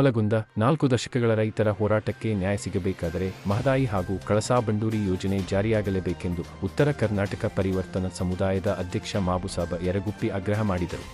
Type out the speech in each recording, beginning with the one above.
ನವಲಗುಂದ ನಾಲ್ಕು ದಶಕಗಳ ರೈತರ ಹೋರಾಟಕ್ಕೆ ನ್ಯಾಯ ಸಿಗಬೇಕಾದರೆ ಮಹದಾಯಿ ಹಾಗೂ ಕಳಸಾ ಬಂಡೂರಿ ಯೋಜನೆ ಜಾರಿಯಾಗಲೇಬೇಕೆಂದು ಉತ್ತರ ಕರ್ನಾಟಕ ಪರಿವರ್ತನ ಸಮುದಾಯದ ಅಧ್ಯಕ್ಷ ಮಾಬುಸಾಬ ಯರಗುಪ್ಪಿ ಆಗ್ರಹ ಮಾಡಿದರು.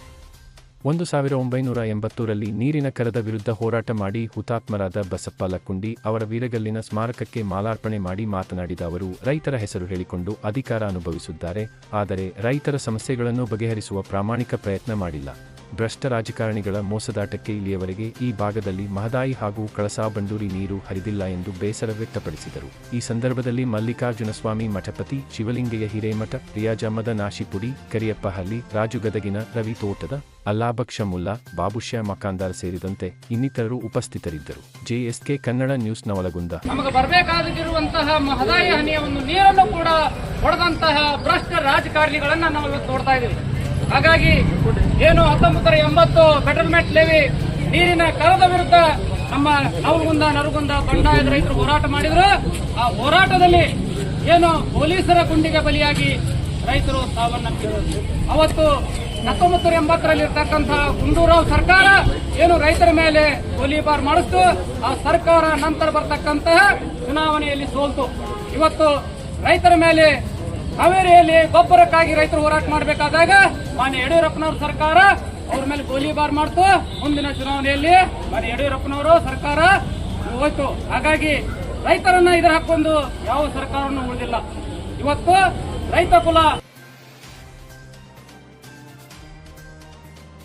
ಒಂದು ಸಾವಿರ ಒಂಬೈನೂರ ಎಂಬತ್ತರಲ್ಲಿ ನೀರಿನ ಕರದ ವಿರುದ್ಧ ಹೋರಾಟ ಮಾಡಿ ಹುತಾತ್ಮರಾದ ಬಸಪ್ಪ ಲಕ್ಕುಂಡಿ ಅವರ ವೀರಗಲ್ಲಿನ ಸ್ಮಾರಕಕ್ಕೆ ಮಾಲಾರ್ಪಣೆ ಮಾಡಿ ಮಾತನಾಡಿದ ಅವರು, ರೈತರ ಹೆಸರು ಹೇಳಿಕೊಂಡು ಅಧಿಕಾರ ಅನುಭವಿಸಿದ್ದಾರೆ ಆದರೆ ರೈತರ ಸಮಸ್ಯೆಗಳನ್ನು ಬಗೆಹರಿಸುವ ಪ್ರಾಮಾಣಿಕ ಪ್ರಯತ್ನ ಮಾಡಿಲ್ಲ. ಭ್ರಷ್ಟ ರಾಜಕಾರಣಿಗಳ ಮೋಸದಾಟಕ್ಕೆ ಇಲ್ಲಿಯವರೆಗೆ ಈ ಭಾಗದಲ್ಲಿ ಮಹದಾಯಿ ಹಾಗೂ ಕಳಸಾ ಬಂಡೂರಿ ನೀರು ಹರಿದಿಲ್ಲ ಎಂದು ಬೇಸರ ವ್ಯಕ್ತಪಡಿಸಿದರು. ಈ ಸಂದರ್ಭದಲ್ಲಿ ಮಲ್ಲಿಕಾರ್ಜುನ ಸ್ವಾಮಿ ಮಠಪತಿ ಶಿವಲಿಂಗಯ್ಯ ಹಿರೇಮಠ ರಿಯಾಜಮ್ಮದ ನಾಶಿಪುಡಿ, ಕರಿಯಪ್ಪಹಳ್ಳಿ ರಾಜುಗದಗಿನ ರವಿ ತೋಟದ ಅಲ್ಲಾಬಕ್ಷ ಮುಲ್ಲಾ ಬಾಬುಷ್ಯ ಮಕಾಂದಾರ್ ಸೇರಿದಂತೆ ಇನ್ನಿತರರು ಉಪಸ್ಥಿತರಿದ್ದರು. JSK Kannada news Navalgund. ನಮಗೆ ಬರಬೇಕಾಗಿರುವಂತಹ ಮಹದಾಯಿ ಹನಿಯ ಒಂದು ನೀರನ್ನು ಕೂಡ ಹೊಡೆದಂತಹ ಭ್ರಷ್ಟ ರಾಜಕಾರಣಿಗಳನ್ನ ನಾವು ನೋಡ್ತಾ ಇದ್ದೀವಿ. ಹಾಗಾಗಿ ಏನು ಹತ್ತೊಂಬತ್ತರ ಎಂಬತ್ತು ಬೆಟರ್ಮೆಂಟ್ ಲೇವಿ ನೀರಿನ ಕರದ ವಿರುದ್ಧ ನಮ್ಮ ನವಗುಂದ, ನರಗುಂದ ಬಂಡಾಯದ ರೈತರು ಹೋರಾಟ ಮಾಡಿದ್ರು. ಆ ಹೋರಾಟದಲ್ಲಿ ಏನು ಪೊಲೀಸರ ಗುಂಡಿಗೆ ಬಲಿಯಾಗಿ ರೈತರು ಸಾವನ್ನಪ್ಪಿದರು. ಅವತ್ತು ಹತ್ತೊಂಬತ್ತು ಎಂಬತ್ತರಲ್ಲಿ ಇರ್ತಕ್ಕಂತಹ ಗುಂಡೂರಾವ್ ಸರ್ಕಾರ ಏನು ರೈತರ ಮೇಲೆ ಗೋಲಿಬಾರ್ ಮಾಡಿಸ್ತು. ಆ ಸರ್ಕಾರ ನಂತರ ಬರ್ತಕ್ಕಂತಹ ಚುನಾವಣೆಯಲ್ಲಿ ಸೋಲ್ತು. ಇವತ್ತು ರೈತರ ಮೇಲೆ ಹಾವೇರಿಯಲ್ಲಿ ಗೊಬ್ಬರಕ್ಕಾಗಿ ರೈತರು ಹೋರಾಟ ಮಾಡಬೇಕಾದಾಗ ಮಾನ್ಯ ಯಡಿಯೂರಪ್ಪನವ್ರ ಸರ್ಕಾರ ಅವ್ರ ಮೇಲೆ ಗೋಲಿಬಾರ್ ಮಾಡ್ತು. ಮುಂದಿನ ಚುನಾವಣೆಯಲ್ಲಿ ಮಾನ್ಯ ಯಡಿಯೂರಪ್ಪನವರು ಸರ್ಕಾರ ಹೋಯ್ತು. ಹಾಗಾಗಿ ರೈತರನ್ನ ಇದ್ರ ಹಾಕೊಂಡು ಯಾವ ಸರ್ಕಾರವನ್ನು ಉಳಿದಿಲ್ಲ. ಇವತ್ತು ರೈತ ಕುಲ